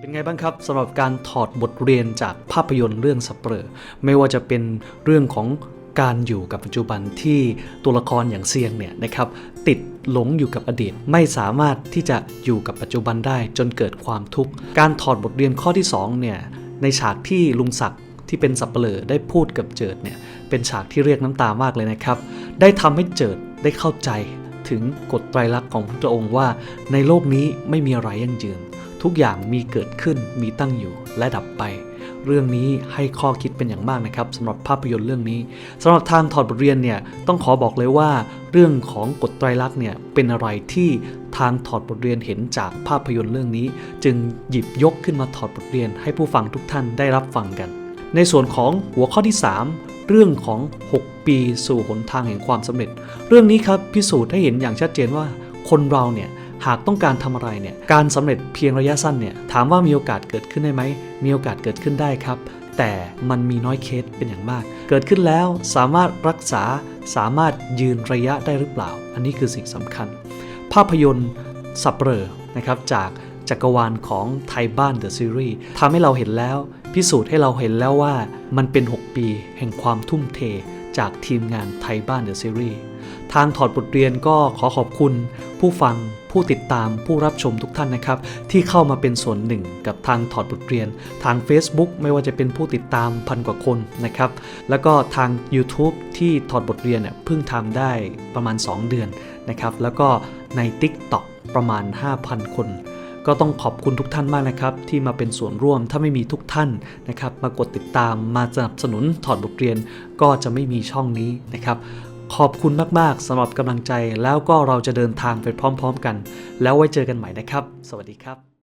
เป็นไงบ้างครับสำหรับการถอดบทเรียนจากภาพยนตร์เรื่องสเปอร์ไม่ว่าจะเป็นเรื่องของการอยู่กับปัจจุบันที่ตัวละครอย่างเซียงเนี่ยนะครับติดหลงอยู่กับอดีต ไม่สามารถที่จะอยู่กับปัจจุบันได้จนเกิดความทุกข์ การถอดบทเรียนข้อที่สองเนี่ยในฉากที่ลุงศักดิ์ที่เป็นสับเปลอได้พูดกับเจิดเนี่ยเป็นฉากที่เรียกน้ำตามากเลยนะครับ ได้ทำให้เจิดได้เข้าใจถึงกฎไตรลักษณ์ของพระองค์ว่า ในโลกนี้ไม่มีอะไรยั่งยืน ทุกอย่างมีเกิดขึ้นมีตั้งอยู่และดับไป เรื่องนี้ให้ข้อคิดเป็นอย่างมากนะครับสำหรับภาพยนตร์เรื่องนี้สำหรับทางถอดบทเรียนเนี่ยต้องขอบอกเลยว่าเรื่องของกฎไตรลักษณ์เนี่ยเป็นอะไรที่ทางถอดบทเรียนเห็นจากภาพยนตร์เรื่องนี้ จึงหยิบยกขึ้นมาถอดบทเรียนให้ผู้ฟังทุกท่านได้รับฟังกัน ในส่วนของหัวข้อที่ 3เรื่องของ 6 ปีสู่หนทางแห่งความสำเร็จ เรื่องนี้ครับพิสูจน์ให้เห็นอย่างชัดเจนว่า คนเราเนี่ย หากต้องการทำอะไรเนี่ยการสำเร็จเพียงระยะสั้นเนี่ยถามว่ามีโอกาสเกิดขึ้นได้ไหมมีโอกาสเกิดขึ้นได้ครับ แต่มันมีน้อยเคสเป็นอย่างมาก เกิดขึ้นแล้วสามารถรักษาสามารถยืนระยะได้หรือเปล่า อันนี้คือสิ่งสำคัญ ภาพยนตร์สับเปลอนะครับจากจักรวาลของไทยบ้านเดอะซีรีส์ทำให้เราเห็นแล้ว พิสูจน์ให้เราเห็นแล้วว่ามันเป็น 6 ปีแห่งความทุ่มเทจากทีมงานไทยบ้านเดอะซีรีส์ทางถอดบทเรียนก็ขอขอบคุณ ผู้ฟังผู้ติดตามผู้รับชมทุกท่านนะครับ ที่เข้ามาเป็นส่วนหนึ่งกับทางถอดบทเรียน ทาง Facebook ไม่ว่าจะเป็นผู้ติดตามพันกว่าคนนะครับ แล้วก็ทาง YouTube ที่ถอดบทเรียนเนี่ยเพิ่งทำได้ประมาณ 2 เดือนนะครับ แล้วก็ใน TikTok ประมาณ 5,000 คนก็ต้องขอบคุณทุกท่านมากนะครับ ที่มาเป็นส่วนร่วมถ้าไม่มีทุกท่านนะครับ มากดติดตามมาสนับสนุนถอดบทเรียน ก็จะไม่มีช่องนี้นะครับ ขอบคุณมาก ๆสำหรับกำลังใจแล้วก็เราจะเดินทางไปพร้อม ๆ กัน แล้วไว้เจอกันใหม่นะครับ สวัสดีครับ